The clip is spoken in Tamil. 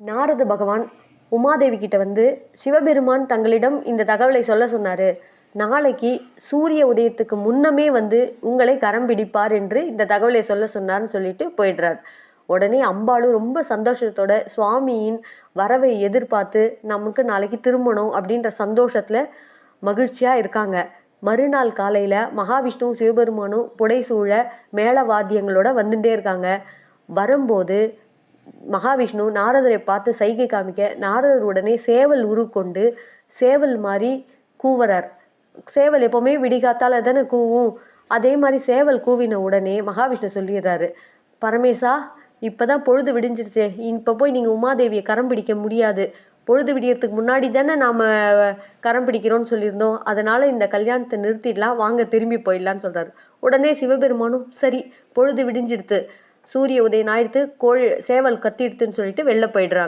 நாரத பகவான் உமாதேவி கிட்ட வந்து சிவபெருமான் தங்களிடம் இந்த தகவலை சொல்ல சொன்னார். நாளைக்கு சூரிய உதயத்துக்கு முன்னமே வந்து உங்களை கரம் பிடிப்பார் என்று இந்த தகவலை சொல்ல சொன்னார்னு சொல்லிட்டு போயிடுறார். உடனே அம்பாளும் ரொம்ப சந்தோஷத்தோட சுவாமியின் வரவை எதிர்பார்த்து நமக்கு நாளைக்கு திருமணம் அப்படின்ற சந்தோஷத்தில் மகிழ்ச்சியாக இருக்காங்க. மறுநாள் காலையில் மகாவிஷ்ணு சிவபெருமானும் புடைசூழ மேளவாத்தியங்களோட வந்துட்டே இருக்காங்க. வரும்போது மகாவிஷ்ணு நாரதரை பார்த்து சைகை காமிக்க நாரதர் உடனே சேவல் உருக்கொண்டு சேவல் மாதிரி கூவுறார். சேவல் எப்போவுமே விடிகாத்தால் தானே கூவும். அதே மாதிரி சேவல் கூவின உடனே மகாவிஷ்ணு சொல்லிடுறாரு பரமேசா இப்போ தான் பொழுது விடிஞ்சிருச்சே. இப்போ போய் நீங்கள் உமாதேவியை கரம் பிடிக்க முடியாது. பொழுது விடியறதுக்கு முன்னாடி தானே நாம் கரம் பிடிக்கிறோம்னு சொல்லியிருந்தோம். அதனால் இந்த கல்யாணத்தை நிறுத்திடலாம். வாங்க திரும்பி போயிடலான்னு சொல்கிறாரு உடனே சிவபெருமானும் சரி பொழுது விடிஞ்சிடுத்து. சூரிய உதயம் ஆயிடுத்து கோழி சேவல் கத்திடுத்துன்னு சொல்லிட்டு வெளில போயிடுறாங்க.